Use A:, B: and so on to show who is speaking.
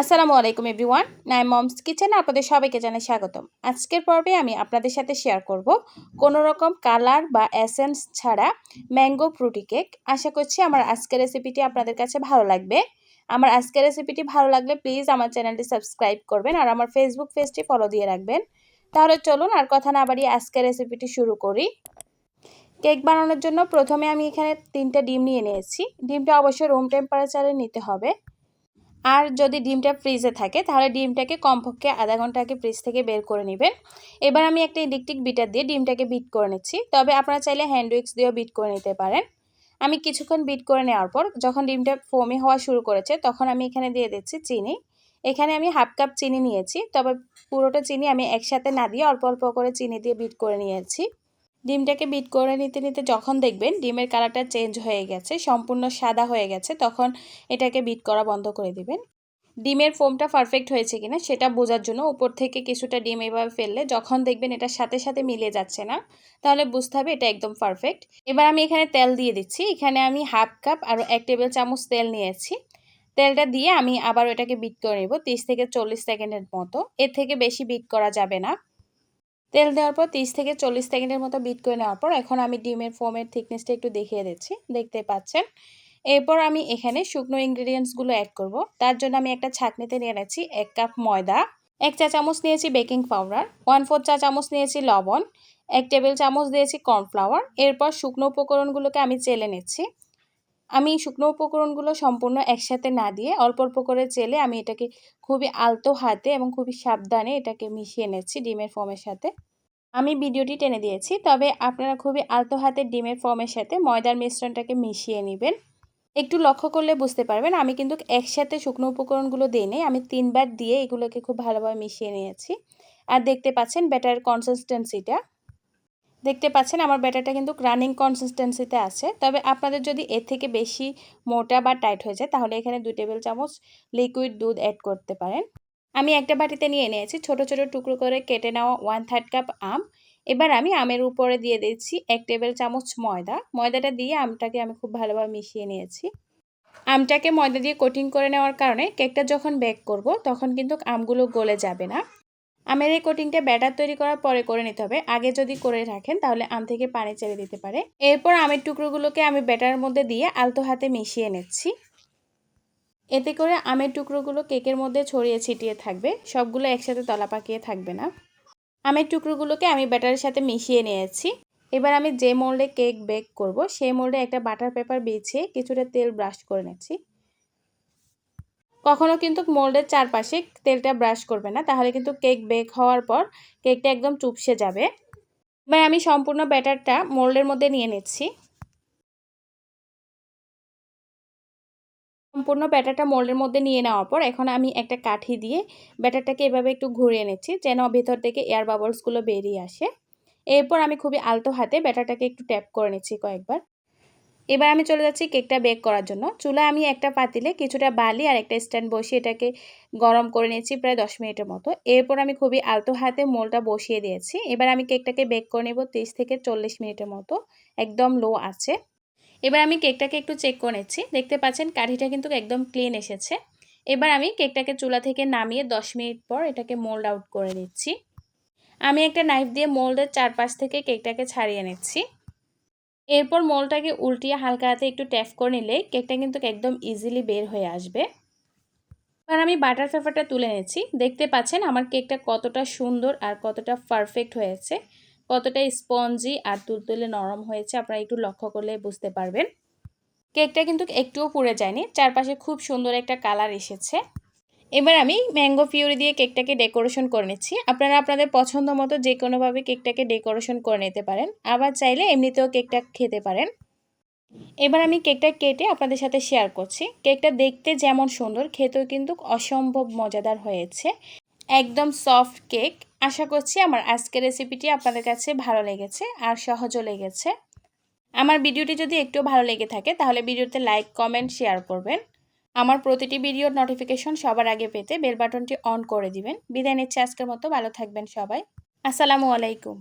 A: আসসালামু আলাইকুম, এভরিওয়ান। নাই মমস কিচেনে আপনাদের সবাইকে জানাই স্বাগতম। আজকের পর্বে আমি আপনাদের সাথে শেয়ার করব কোনো রকম কালার বা এসেন্স ছাড়া ম্যাঙ্গো ফ্রুটি কেক। আশা করছি আমার আজকের রেসিপিটি আপনাদের কাছে ভালো লাগবে। আমার আজকের রেসিপিটি ভালো লাগলে প্লিজ আমার চ্যানেলটি সাবস্ক্রাইব করবেন আর আমার ফেসবুক পেজটি ফলো দিয়ে রাখবেন। তাহলে চলুন আর কথা না বাড়িয়ে আজকের রেসিপিটি শুরু করি। কেক বানানোর জন্য প্রথমে আমি এখানে তিনটা ডিম নিয়ে নিয়েছি। ডিমটা অবশ্যই রুম টেম্পারেচারে নিতে হবে। আর যদি ডিমটা ফ্রিজে থাকে, তাহলে ডিমটাকে কমপক্ষে আধা ঘণ্টা আগে ফ্রিজ থেকে বের করে নেবেন। এবার আমি একটা ইলেকট্রিক বিটার দিয়ে ডিমটাকে বিট করে নিচ্ছি। তবে আপনারা চাইলে হ্যান্ড উইক্স দিয়েও বিট করে নিতে পারেন। আমি কিছুক্ষণ বিট করে নেওয়ার পর, যখন ডিমটা ফোমে হওয়া শুরু করেছে, তখন আমি এখানে দিয়ে দিচ্ছি চিনি। এখানে আমি হাফ কাপ চিনি নিয়েছি, তবে পুরোটা চিনি আমি একসাথে না দিয়ে অল্প অল্প করে চিনি দিয়ে বিট করে নিয়েছি। ডিমটাকে বিট করে নিতে নিতে যখন দেখবেন ডিমের কালারটা চেঞ্জ হয়ে গেছে, সম্পূর্ণ সাদা হয়ে গেছে, তখন এটাকে বিট করা বন্ধ করে দিবেন। ডিমের ফোমটা পারফেক্ট হয়েছে কিনা সেটা বোঝার জন্য উপর থেকে কিছুটা ডিম এভাবে ফেললে যখন দেখবেন এটার সাথে সাথে মিলে যাচ্ছে না, তাহলে বুঝতে হবে এটা একদম পারফেক্ট এবার আমি এখানে তেল দিয়ে দিচ্ছি, এখানে আমি হাফ কাপ আর এক টেবিল চামচ তেল নিয়েছি। তেলটা দিয়ে আমি আবার এটাকে বিট করে নেব, তিরিশ থেকে চল্লিশ সেকেন্ডের মতো। এর থেকে বেশি বিট করা যাবে না। তেল দেওয়ার পর তিরিশ থেকে চল্লিশ সেকেন্ডের মতো বিট করে নেওয়ার পর এখন আমি ডিমের ফোমের থিকনেসটা একটু দেখিয়ে দিচ্ছি। দেখতে পাচ্ছেন? এরপর আমি এখানে শুকনো ইনগ্রিডিয়েন্টসগুলো অ্যাড করব। তার জন্য আমি একটা ছাঁকনিতে নিয়ে নিয়েছি এক কাপ ময়দা, এক চা চামচ নিয়েছি বেকিং পাউডার ওয়ান ফোর চা চামচ নিয়েছি লবণ, এক টেবিল চামচ দিয়েছি কর্নফ্লাওয়ার এরপর শুকনো উপকরণগুলোকে আমি চেলে নিচ্ছি। আমি শুকনো উপকরণগুলো সম্পূর্ণ একসাথে না দিয়ে অল্প অল্প করে চেলে আমি এটাকে খুবই আলতো হাতে এবং খুবই সাবধানে এটাকে মিশিয়ে নিচ্ছি ডিমের ফর্মের সাথে। আমি ভিডিওটি টেনে দিয়েছি, তবে আপনারা খুবই আলতো হাতে ডিমের ফর্মের সাথে ময়দার মিশ্রণটাকে মিশিয়ে নেবেন। একটু লক্ষ্য করলে বুঝতে পারবেন, আমি কিন্তু একসাথে শুকনো উপকরণগুলো দিই নেই, আমি তিনবার দিয়ে এগুলোকে খুব ভালোভাবে মিশিয়ে নিয়েছি। আর দেখতে পাচ্ছেন ব্যাটার কনসিস্টেন্সিটা। দেখতে পাচ্ছেন আমার ব্যাটারটা কিন্তু রানিং কনসিস্টেন্সিতে আছে। তবে আপনাদের যদি এর থেকে বেশি মোটা বা টাইট হয়ে যায়, তাহলে এখানে দুই টেবিল চামচ লিকুইড দুধ অ্যাড করতে পারেন। আমি একটা বাটিতে নিয়ে নিয়েছি, ছোট ছোট টুকরো করে কেটে নেওয়া ওয়ান থার্ড কাপ আম। এবার আমি আমের উপরে দিয়ে দিচ্ছি এক টেবিল চামচ ময়দা। ময়দাটা দিয়ে আমটাকে আমি খুব ভালোভাবে মিশিয়ে নিয়েছি। আমটাকে ময়দা দিয়ে কোটিং করে নেওয়ার কারণে কেকটা যখন বেক করব, তখন কিন্তু আমগুলো গলে যাবে না। আমের এই কোটিংটা ব্যাটার তৈরি করার পরে করে নিতে হবে। আগে যদি করে রাখেন, তাহলে আম থেকে পানি ছেড়ে দিতে পারে। এরপর আমের টুকরোগুলোকে আমি ব্যাটারের মধ্যে দিয়ে আলতো হাতে মিশিয়ে নিচ্ছি। এতে করে আমের টুকরোগুলো কেকের মধ্যে ছড়িয়ে ছিটিয়ে থাকবে। সবগুলো একসাথে তলা পাকিয়ে থাকবে না। আমের টুকরোগুলোকে আমি ব্যাটারের সাথে মিশিয়ে নিয়েছি। এবার আমি যে মোল্ডে কেক বেক করব, সেই মোল্ডে একটা বাটার পেপার বিছিয়ে কিছুটা তেল ব্রাশ করে নিচ্ছি। কখনও কিন্তু মোল্ডের চারপাশে তেলটা ব্রাশ করবে না, তাহলে কিন্তু কেক বেক হওয়ার পর কেকটা একদম চুপসে যাবে। এবার আমি সম্পূর্ণ ব্যাটারটা মোল্ডের মধ্যে নিয়ে নিচ্ছি। সম্পূর্ণ ব্যাটারটা মোল্ডের মধ্যে নিয়ে নেওয়ার পর এখন আমি একটা কাঠি দিয়ে ব্যাটারটাকে এভাবে একটু ঘুরিয়ে নিচ্ছি, যেন ভেতর থেকে এয়ার বাবলসগুলো বেরিয়ে আসে। এরপর আমি খুবই আলতো হাতে ব্যাটারটাকে একটু ট্যাপ করে নিচ্ছি কয়েকবার। এবার আমি চলে যাচ্ছি কেকটা বেক করার জন্য। চুলায় আমি একটা পাতিলে কিছুটা বালি আর একটা স্ট্যান্ড বসিয়ে এটাকে গরম করে নিয়েছি প্রায় দশ মিনিটের মতো। এরপর আমি খুবই আলতো হাতে মোলটা বসিয়ে দিয়েছি। এবার আমি কেকটাকে বেক করে নেব তিরিশ থেকে চল্লিশ মিনিটের মতো। একদম লো আছে। এবার আমি কেকটাকে একটু চেক করে নিচ্ছি। দেখতে পাচ্ছেন কাঠিটা কিন্তু একদম ক্লিন এসেছে। এবার আমি কেকটাকে চুলা থেকে নামিয়ে দশ মিনিট পর এটাকে মোল্ড আউট করে নিচ্ছি আমি একটা নাইফ দিয়ে মোল্ডের চারপাশ থেকে কেকটাকে ছাড়িয়ে নিচ্ছি। এরপর মোলটাকে উল্টিয়ে হালকা হাতে একটু ট্যাপ করে নিলে কেকটা কিন্তু একদম ইজিলি বের হয়ে আসবে। এবার আমি বাটার পেপারটা তুলে নিচ্ছি দেখতে পাচ্ছেন আমার কেকটা কতটা সুন্দর আর কতটা পারফেক্ট হয়েছে। কতটা স্পঞ্জি আর তুলতুলে নরম হয়েছে আপনারা একটু লক্ষ্য করলে বুঝতে পারবেন। কেকটা কিন্তু একটুও পুড়ে যায়নি। চারপাশে খুব সুন্দর একটা কালার এসেছে। এবার আমি ম্যাঙ্গো ফিউরি দিয়ে কেকটাকে ডেকোরেশন করে নিচ্ছি। আপনারা আপনাদের পছন্দ মতো যে কোনোভাবে কেকটাকে ডেকোরেশন করে নিতে পারেন। আবার চাইলে এমনিতেও কেকটা খেতে পারেন। এবার আমি কেকটা কেটে আপনাদের সাথে শেয়ার করছি। কেকটা দেখতে যেমন সুন্দর, খেতেও কিন্তু অসম্ভব মজাদার হয়েছে। একদম সফট কেক। আশা করছি আমার আজকের রেসিপিটি আপনাদের কাছে ভালো লেগেছে আর সহজও লেগেছে। আমার ভিডিওটি যদি একটু ভালো লেগে থাকে, তাহলে ভিডিওতে লাইক, কমেন্ট, শেয়ার করবেন। আমার প্রতিটি ভিডিওর নোটিফিকেশন সবার আগে পেতে বেল বাটনটি অন করে দিবেন। বিদায় নিচ্ছে আজকের মতো, ভালো থাকবেন সবাই। আসসালামু আলাইকুম।